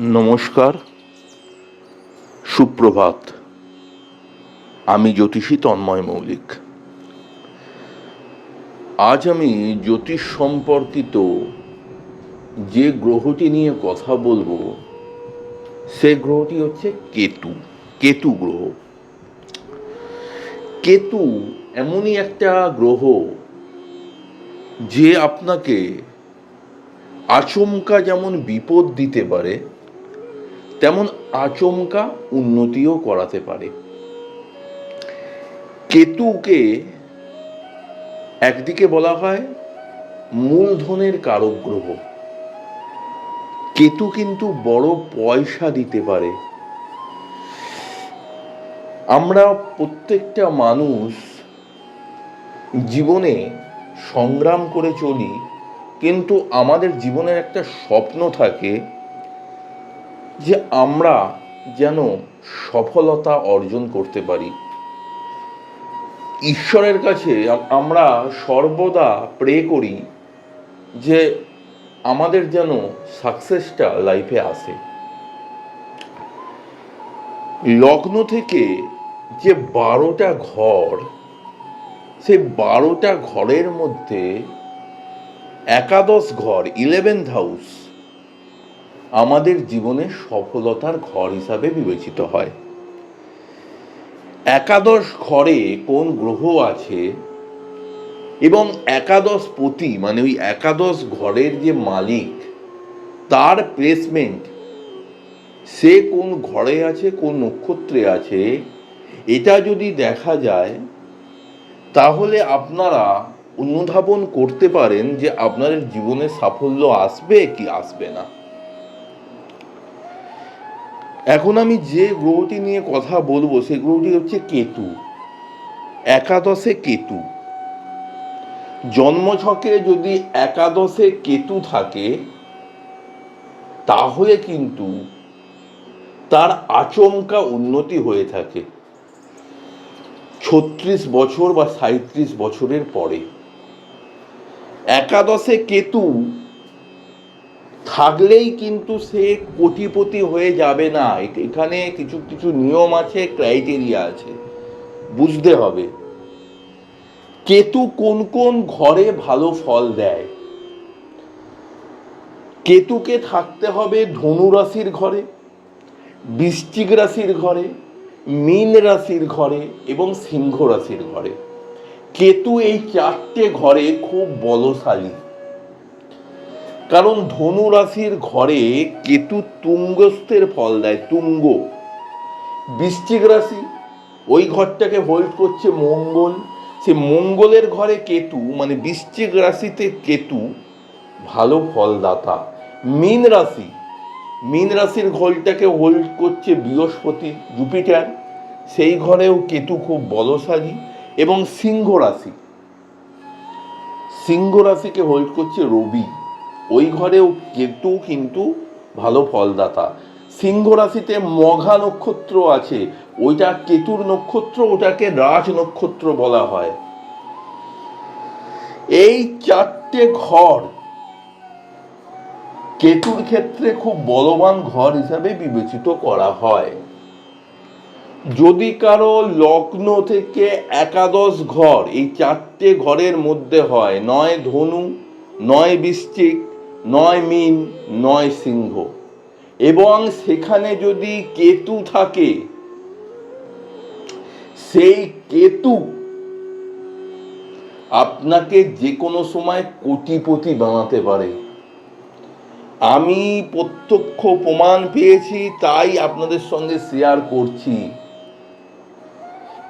নমস্কার, সুপ্রভাত। আমি জ্যোতিষী তন্ময় মৌলিক। আজ আমি জ্যোতিষ সম্পর্কিত যে গ্রহটি নিয়ে কথা বলব, সে গ্রহটি হচ্ছে কেতু কেতু গ্রহ। কেতু এমনই একটা গ্রহ যে আপনাকে আচমকা যেমন বিপদ দিতে পারে তেমন আচমকা উন্নতিও করাতে পারে। কেতুকে একদিকে বলা হয় মূলধনের কারক গ্রহ কেতু কিন্তু বড় পয়সা দিতে পারে। আমরা প্রত্যেকটা মানুষ জীবনে সংগ্রাম করে চলি, কিন্তু আমাদের জীবনের একটা স্বপ্ন থাকে যে আমরা যেন সফলতা অর্জন করতে পারি। ঈশ্বরের কাছে আমরা সর্বদা প্রে করি যে আমাদের যেন সাকসেসটা লাইফে আসে। লগ্ন থেকে যে বারোটা ঘর, সেই বারোটা ঘরের মধ্যে একাদশ ঘর ইলেভেন্থ হাউস আমাদের জীবনে সফলতার ঘর হিসাবে বিবেচিত হয়। একাদশ ঘরে কোন গ্রহ আছে এবং একাদশ পতি মানে ওই একাদশ ঘরের যে মালিক, তার প্লেসমেন্ট সে কোন ঘরে আছে, কোন নক্ষত্রে আছে, এটা যদি দেখা যায়, তাহলে আপনারা অনুধাবন করতে পারেন যে আপনাদের জীবনে সাফল্য আসবে কি আসবে না। এখন আমি যে গ্রহটি নিয়ে কথা বলব, সেই গ্রহটি হচ্ছে কেতু। একাদশে কেতু। জন্মছকে যদি একাদশে কেতু থাকে, তাহলে কিন্তু তার আচমকা উন্নতি হয়ে থাকে। ছত্রিশ বছর বা সাঁত্রিশ বছরের পরে। একাদশে কেতু থাকলেই কিন্তু সে কোটিপতি হয়ে যাবে না। এখানে কিছু কিছু নিয়ম আছে ক্রাইটেরিয়া আছে। বুঝতে হবে। কেতু কোন কোন ঘরে ভালো ফল দেয়? কেতুকে থাকতে হবে ধনু রাশির ঘরে, বৃশ্চিক রাশির ঘরে, মীন রাশির ঘরে এবং সিংহ রাশির ঘরে। কেতু এই চারটে ঘরে খুব বলশালী। কারণ ধনু রাশির ঘরে কেতু তুঙ্গস্থের ফল দেয়, তুঙ্গ। বৃশ্চিক রাশি, ওই ঘরটাকে হোল্ড করছে মঙ্গল। সে মঙ্গলের ঘরে কেতু মানে বৃশ্চিক রাশিতে কেতু, ভালো ফলদাতা। মীন রাশি, মীন রাশির ঘরটাকে হোল্ড করছে বৃহস্পতি, জুপিটার। সেই ঘরেও কেতু খুব বলশালী এবং সিংহ রাশি। সিংহ রাশিকে হোল্ড করছে রবি। ওই ঘরেও কেতু কিন্তু ভালো ফলদাতা। সিংহ রাশিতে মঘা নক্ষত্র আছে, ওইটা কেতুর নক্ষত্র, ওটাকে রাজ নক্ষত্র বলা হয়। এই চারটে ঘর কেতুর ক্ষেত্রে খুব বলবান ঘর হিসাবে বিবেচিত করা হয়। যদি কারও লগ্ন থেকে একাদশ ঘর এই চারটে ঘরের মধ্যে হয়, নয় ধনু, নয় বৃশ্চিক নয় মিন, নয় সিংহ। এবং সেখানে যদি কেতু থাকে, সেই কেতু আপনাকে যে কোনো সময় কোটিপতি বানাতে পারে। আমি প্রত্যক্ষ প্রমাণ পেয়েছি, তাই আপনাদের সঙ্গে শেয়ার করছি।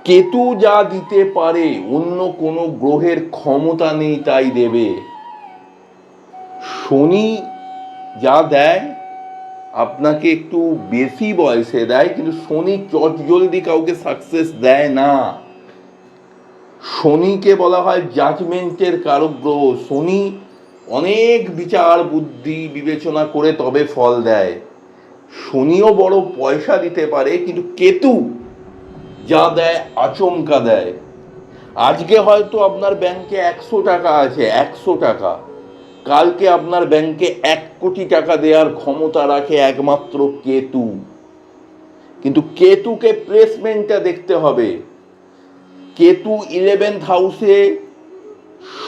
কেতু যা দিতে পারে, অন্য কোনো গ্রহের ক্ষমতা নেই তাই দেবে। শনি, যা দেয়, আপনাকে একটু বেশি বয়সে দেয়, কিন্তু শনি চট জলদি কাউকে সাকসেস দেয় না। শনিকে বলা হয় জাজমেন্টের কারক গ্রহ শনি অনেক বিচার, বুদ্ধি, বিবেচনা করে তবে ফল দেয়। শনিও বড় পয়সা দিতে পারে, কিন্তু কেতু যা দেয় আচমকা দেয়। আজকে হয়তো আপনার ব্যাংকে একশো টাকা আছে, একশো টাকা। কালকে আপনার ব্যাংকে এক কোটি টাকা দেওয়ার ক্ষমতা রাখে একমাত্র কেতু। কিন্তু কেতুকে প্লেসমেন্টটা দেখতে হবে। কেতু ইলেভেন্থ হাউসে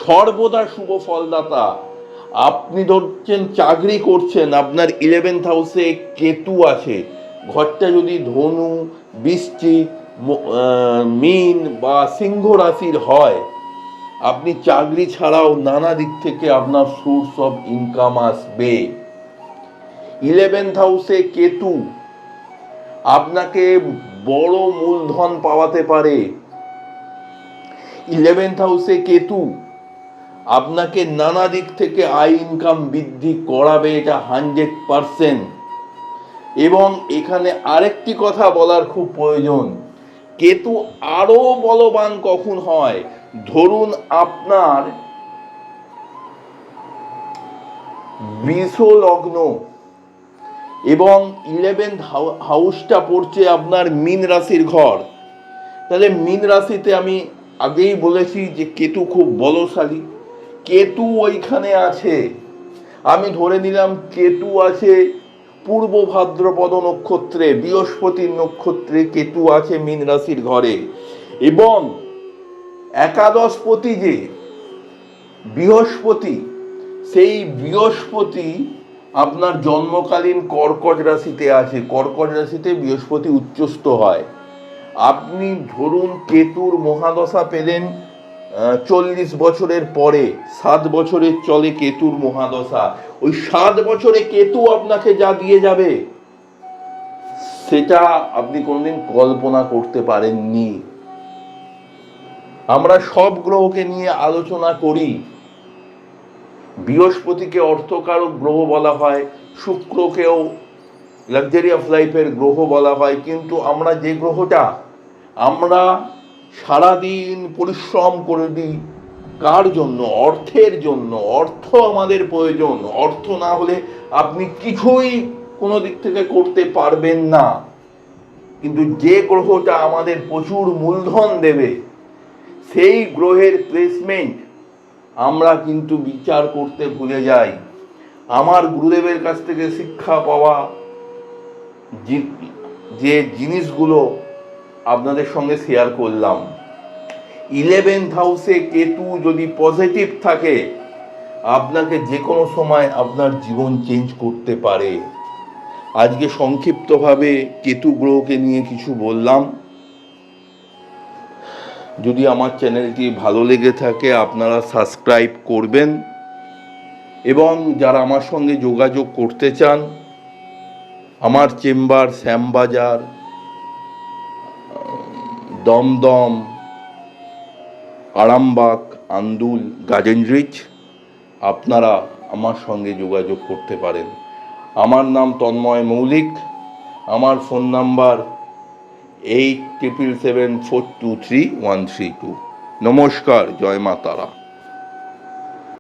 সর্বদা শুভ ফলদাতা। আপনি ধরছেন চাকরি করছেন, আপনার ইলেভেন্থ হাউসে কেতু আছে। ঘরটা যদি ধনু, বৃষ্টি মীন বা সিংহ রাশির হয় আপনি চাকরি ছাড়াও নানা দিক থেকে আপনার সোর্স অফ ইনকাম আসবে। ইলেভেন্থ হাউসে কেতু, আপনাকে বড় মূলধন পাওয়াতে পারে। ইলেভেন্থ হাউসে কেতু, আপনাকে নানা দিক থেকে আয় ইনকাম বৃদ্ধি করাবে, এটা হান্ড্রেড পারসেন্ট এবং এখানে আরেকটি কথা বলার খুব প্রয়োজন, কেতু আরও বলবান কখন হয়? ধরুন আপনার লগ্ন এবং ইলেভেন্থ হাউসটা পড়ছে আপনার মীন রাশির ঘর। তাহলে মীন রাশিতে আমি আগেই বলেছি যে কেতু খুব বলশালী। কেতু ওইখানে আছে। আমি ধরে নিলাম কেতু আছে পূর্ব ভাদ্রপদ নক্ষত্রে বৃহস্পতির নক্ষত্রে কেতু আছে মীন রাশির ঘরে। এবং একাদশপতি যে বৃহস্পতি, সেই বৃহস্পতি আপনার জন্মকালীন কর্কট রাশিতে আছে। কর্কট রাশিতে বৃহস্পতি উচ্চস্থ হয়। আপনি ধরুন কেতুর মহাদশা পেলেন চল্লিশ বছরের পরে, সাত বছরের চলে কেতুর মহাদশা। ওই সাত বছরে কেতু আপনাকে যা দিয়ে যাবে, সেটা আপনি কোনোদিন কল্পনা করতে পারেননি। আমরা সব গ্রহকে নিয়ে আলোচনা করি। বৃহস্পতিকে অর্থকারক গ্রহ বলা হয়, শুক্রকেও লাক্সারি অফ লাইফের গ্রহ বলা হয়, কিন্তু আমরা যে গ্রহটা, আমরা সারাদিন পরিশ্রম করে দিই, কার জন্য? অর্থের জন্য। অর্থ আমাদের প্রয়োজন। অর্থ না হলে আপনি কিছুই কোনো দিক থেকে করতে পারবেন না। কিন্তু যে গ্রহটা আমাদের প্রচুর মূলধন দেবে সেই গ্রহের প্লেসমেন্ট আমরা কিন্তু বিচার করতে ভুলে যাই। আমার গুরুদেবের কাছ থেকে শিক্ষা পাওয়া যে জিনিসগুলো আপনাদের সঙ্গে শেয়ার করলাম। ইলেভেন্থ হাউসে কেতু যদি পজিটিভ থাকে, আপনাকে যে কোনো সময় আপনার জীবন চেঞ্জ করতে পারে। আজকে সংক্ষিপ্তভাবে কেতু গ্রহকে নিয়ে কিছু বললাম। যদি আমার চ্যানেলটি ভালো লেগে থাকে, আপনারা সাবস্ক্রাইব করবেন। এবং যারা আমার সঙ্গে যোগাযোগ করতে চান, আমার চেম্বার, শ্যামবাজার, দমদম, আরামবাগ, আন্দুল গাজেনরিচ আপনারা আমার সঙ্গে যোগাযোগ করতে পারেন। আমার নাম তন্ময় মৌলিক। আমার phone number eight triple seven four two three one three two নমস্কার জয় মা তারা